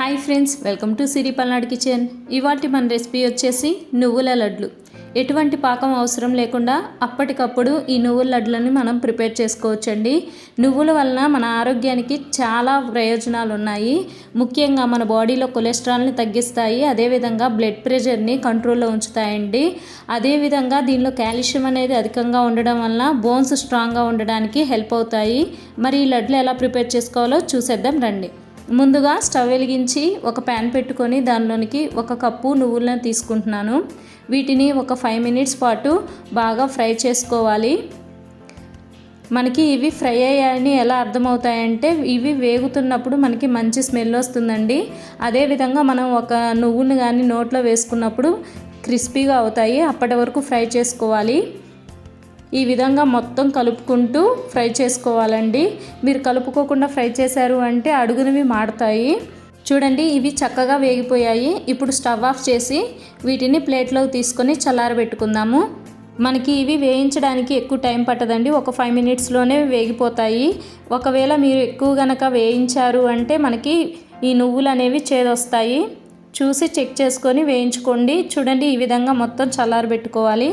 Hi friends welcome to Siri Palnadu kitchen. ఇవాటి మన recipe వచ్చేసి నువ్వుల లడ్లు. ఎటువంటి పాకం అవసరం లేకుండా అప్పటికప్పుడు ఈ నువ్వుల లడ్లని మనం ప్రిపేర్ చేసుకోవచ్చండి. నువ్వుల వలన మన ఆరోగ్యానికి చాలా ప్రయోజనాలు ఉన్నాయి ముఖ్యంగా మన బాడీలో కొలెస్ట్రాల్ని తగ్గిస్తాయి. అదేవిధంగా బ్లడ్ ప్రెషర్ని కంట్రోల్లో ఉంచుతాయండి. అదేవిధంగా దీనిలో కాల్షియం అనేది అధికంగా ఉండడం వలన బోన్స్ స్ట్రాంగ్గా ఉండడానికి హెల్ప్ అవుతాయి. మరి ఈ లడ్లు ఎలా ప్రిపేర్ చేసుకోవాలో చూసేద్దాం రండి. ముందుగా స్టవ్ వెలిగించి ఒక ప్యాన్ పెట్టుకొని దానిలోనికి ఒక కప్పు నువ్వులను తీసుకుంటున్నాను. వీటిని ఒక ఫైవ్ మినిట్స్ పాటు బాగా ఫ్రై చేసుకోవాలి. మనకి ఇవి ఫ్రై అయ్యాయని ఎలా అర్థమవుతాయంటే ఇవి వేగుతున్నప్పుడు మనకి మంచి స్మెల్ వస్తుందండి. అదేవిధంగా మనం ఒక నువ్వుని కానీ నోట్లో వేసుకున్నప్పుడు క్రిస్పీగా అవుతాయి. అప్పటి వరకు ఫ్రై చేసుకోవాలి. ఈ విధంగా మొత్తం కలుపుకుంటూ ఫ్రై చేసుకోవాలండి. మీరు కలుపుకోకుండా ఫ్రై చేశారు అంటే అడుగునవి మాడతాయి. చూడండి ఇవి చక్కగా వేగిపోయాయి. ఇప్పుడు స్టవ్ ఆఫ్ చేసి వీటిని ప్లేట్లోకి తీసుకొని చల్లారబెట్టుకుందాము. మనకి ఇవి వేయించడానికి ఎక్కువ టైం పట్టదండి. ఒక ఫైవ్ మినిట్స్లోనే వేగిపోతాయి. ఒకవేళ మీరు ఎక్కువ గనక వేయించారు అంటే మనకి ఈ నువ్వులు అనేవి చేదొస్తాయి. చూసి చెక్ చేసుకొని వేయించుకోండి. చూడండి ఈ విధంగా మొత్తం చల్లారబెట్టుకోవాలి.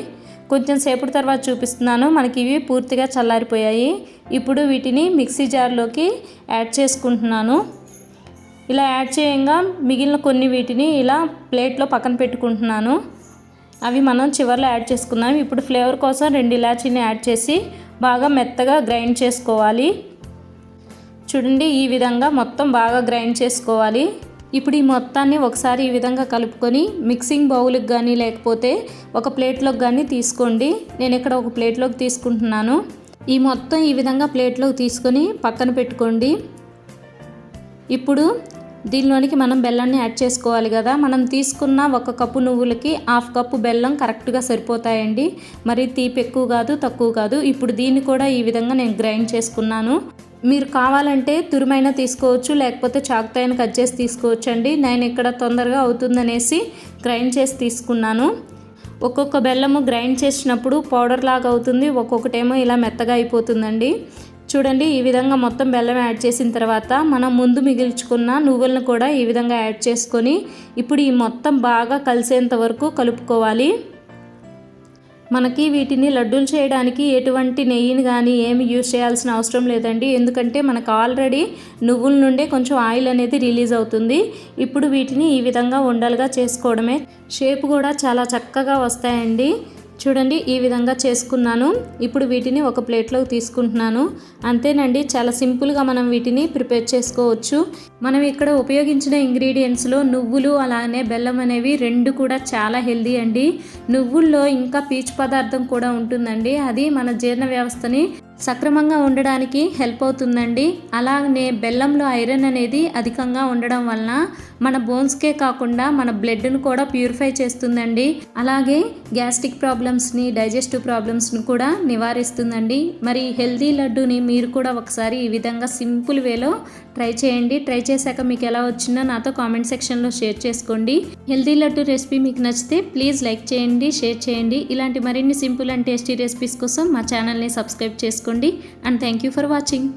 కొంచెం సేపటి తర్వాత చూపిస్తున్నాను. మనకి ఇవి పూర్తిగా చల్లారిపోయాయి. ఇప్పుడు వీటిని మిక్సీ జార్లోకి యాడ్ చేసుకుంటున్నాను. ఇలా యాడ్ చేయంగా మిగిలిన కొన్ని వీటిని ఇలా ప్లేట్లో పక్కన పెట్టుకుంటున్నాను. అవి మనం చివరిలో యాడ్ చేసుకుందాం ఇప్పుడు ఫ్లేవర్ కోసం రెండు ఇలాచీని యాడ్ చేసి బాగా మెత్తగా గ్రైండ్ చేసుకోవాలి. చూడండి ఈ విధంగా మొత్తం బాగా గ్రైండ్ చేసుకోవాలి. ఇప్పుడు ఈ మొత్తాన్ని ఒకసారి ఈ విధంగా కలుపుకొని మిక్సింగ్ బౌల్కి కానీ లేకపోతే ఒక ప్లేట్లోకి కానీ తీసుకోండి. నేను ఇక్కడ ఒక ప్లేట్లోకి తీసుకుంటున్నాను. ఈ మొత్తం ఈ విధంగా ప్లేట్లోకి తీసుకొని పక్కన పెట్టుకోండి. ఇప్పుడు దీనిలోనికి మనం బెల్లాన్ని యాడ్ చేసుకోవాలి కదా. మనం తీసుకున్న ఒక కప్పు నువ్వులకి హాఫ్ కప్పు బెల్లం కరెక్ట్గా సరిపోతాయండి. మరి తీపి ఎక్కువ కాదు తక్కువ కాదు. ఇప్పుడు దీన్ని కూడా ఈ విధంగా నేను గ్రైండ్ చేసుకున్నాను. మీరు కావాలంటే తురిమైనా తీసుకోవచ్చు లేకపోతే చాకుతాయిన కట్ చేసి తీసుకోవచ్చు అండి నేను ఇక్కడ తొందరగా అవుతుందనేసి గ్రైండ్ చేసి తీసుకున్నాను. ఒక్కొక్క బెల్లము గ్రైండ్ చేసినప్పుడు పౌడర్ లాగా అవుతుంది. ఒక్కొక్కటేమో ఇలా మెత్తగా అయిపోతుందండి. చూడండి ఈ విధంగా మొత్తం బెల్లం యాడ్ చేసిన తర్వాత మనం ముందు మిగిల్చుకున్న నువ్వులను కూడా ఈ విధంగా యాడ్ చేసుకొని ఇప్పుడు ఈ మొత్తం బాగా కలిసేంత వరకు కలుపుకోవాలి. మనకి వీటిని లడ్డూలు చేయడానికి ఎటువంటి నెయ్యిని కానీ ఏమి యూజ్ చేయాల్సిన అవసరం లేదండి. ఎందుకంటే మనకు ఆల్రెడీ నువ్వుల నుండే కొంచెం ఆయిల్ అనేది రిలీజ్ అవుతుంది. ఇప్పుడు వీటిని ఈ విధంగా ఉండలుగా చేసుకోవడమే. షేప్ కూడా చాలా చక్కగా వస్తాయండి. చూడండి ఈ విధంగా చేసుకున్నాను. ఇప్పుడు వీటిని ఒక ప్లేట్లోకి తీసుకుంటున్నాను. అంతేనండి చాలా సింపుల్గా మనం వీటిని ప్రిపేర్ చేసుకోవచ్చు. మనం ఇక్కడ ఉపయోగించిన ఇంగ్రీడియంట్స్లో నువ్వులు అలానే బెల్లం అనేవి రెండు కూడా చాలా హెల్దీ అండి. నువ్వుల్లో ఇంకా పీచు పదార్థం కూడా ఉంటుందండి. అది మన జీర్ణ వ్యవస్థని సక్రమంగా ఉండడానికి హెల్ప్ అవుతుందండి. అలానే బెల్లంలో ఐరన్ అనేది అధికంగా ఉండడం వలన మన బోన్స్కే కాకుండా మన బ్లడ్ను కూడా ప్యూరిఫై చేస్తుందండి. అలాగే గ్యాస్ట్రిక్ ప్రాబ్లమ్స్ని డైజెస్టివ్ ప్రాబ్లమ్స్ని కూడా నివారిస్తుందండి. మరి హెల్దీ లడ్డూని మీరు కూడా ఒకసారి ఈ విధంగా సింపుల్ వేలో ట్రై చేయండి. ట్రై చేశాక మీకు ఎలా వచ్చిందో నాతో కామెంట్ సెక్షన్లో షేర్ చేసుకోండి. హెల్దీ లడ్డు రెసిపీ మీకు నచ్చితే ప్లీజ్ లైక్ చేయండి షేర్ చేయండి. ఇలాంటి మరిన్ని సింపుల్ అండ్ టేస్టీ రెసిపీస్ కోసం మా ఛానల్ని సబ్స్క్రైబ్ చేసుకోండి. చేసుకోండి and thank you for watching.